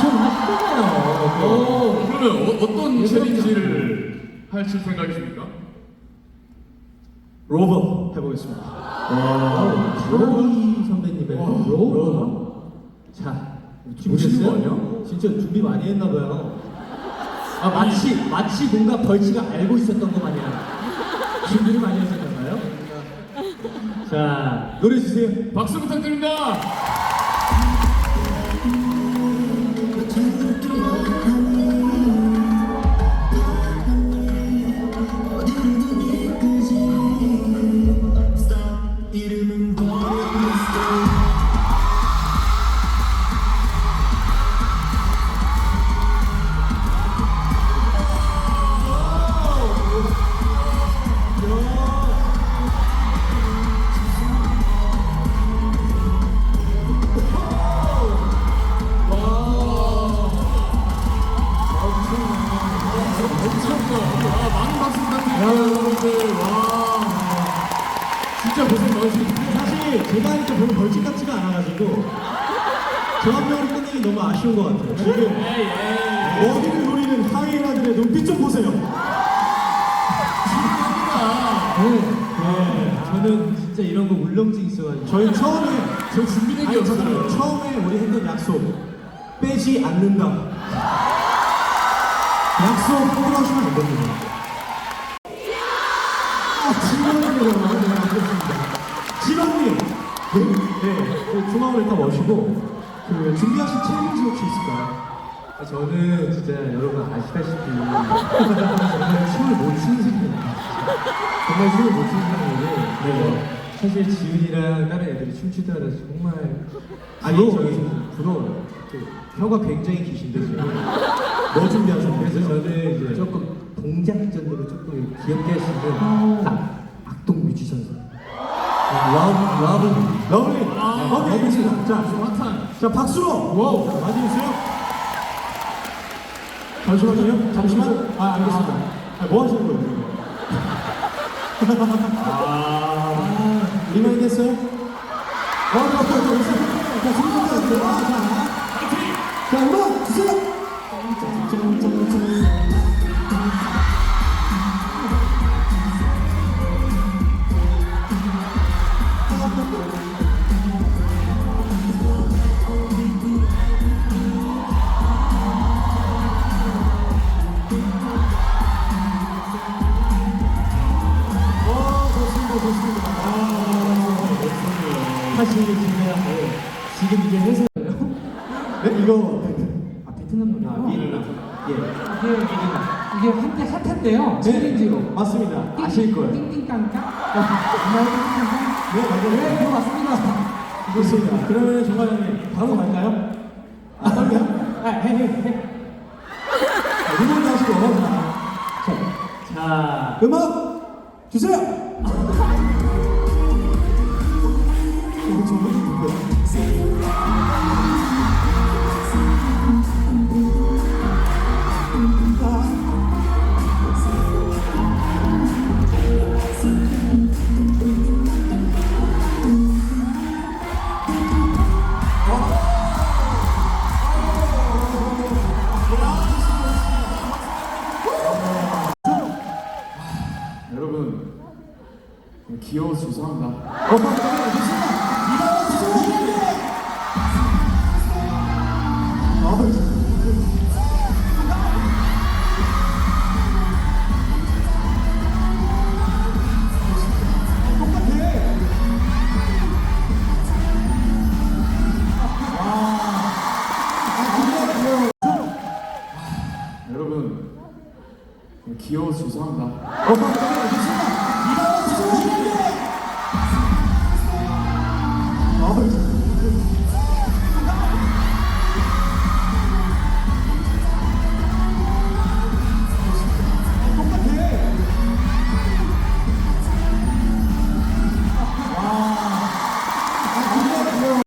지원하시잖아요. 어, 그러면 어, 어떤 예, 챌린지를 하실 생각이십니까? 로버 해보겠습니다. 와, 가로이 선배님의 와, 로버. 자, 준비됐어요? 아니야? 진짜 준비 많이 했나봐요. 아, 마치, 마치 뭔가 벌칙가 알고 있었던 것 마냥 준비를 많이 하셨나봐요. 자, 노래 주세요. 박수 부탁드립니다. おはよう。 와, 진짜 고생 많으셨습니다. 사실 제가 하니까 별로 벌칙 같지가 않아가지고 저 한 명으로 끝내기 너무 아쉬운 것 같아요. 지금 머리를 노리는 하이에나들의 눈빛 좀 보세요. 네, 저는 진짜 이런 거 울렁증 있어가지고. 저희 처음에 저 준비된 게 아니, 없어요. 처음에 우리 했던 약속 빼지 않는다. 약속 허물하시면 안 됩니다. 아, 진원님이라고 하겠습니다. 진원님, 네, 중앙을 일단 모시고 그 준비하신 챌린지 혹시 있을까요? 아, 저는 진짜 여러분 아시다시피 정말 춤을 못 추는 사람입니다. 정말 춤을 못 추는 사람인데 네. 사실 지훈이랑 다른 애들이 춤출 때마다 정말 아니, 부러워요. 부러워요. 그 혀가 굉장히 기신데. 뭐 준비하셨나요? 그래서 저는 이제 조금 동작전으로 조금 귀엽게 할수 있는 악, 악동 뮤지션 러브 러브 러블리. 오케이, 자. 자, 박수로! 와우! 맞으세요? 잠시만요. 잠시만. 아, 알겠습니다. 아, 뭐 하시는 거예요? 아, 리마인드 했어요? 어, 어, 어, 어, 있어요. 자, 준비하세요. 자, 자, 음악 주세요! 어, 제가 지금 이제 해서 네, 이거. 아 베트남 노래 아 미르나 예 이게 이게 한때 핫한데요. 챌린지로. 맞습니다. 아실 거예요. 띵띵땅땅. 네, 맞아요. 네, 이거 맞습니다. 좋습니다. 그러면 정관장님 바로 갈까요? 아, 빨리요? 아, 해, 해, 해. 리본드 하시고 자, 자, 음악 주세요. 귀여워서 죄송합니다. 어, 여러분, 귀여워서 죄송합니다. 어. すげえ!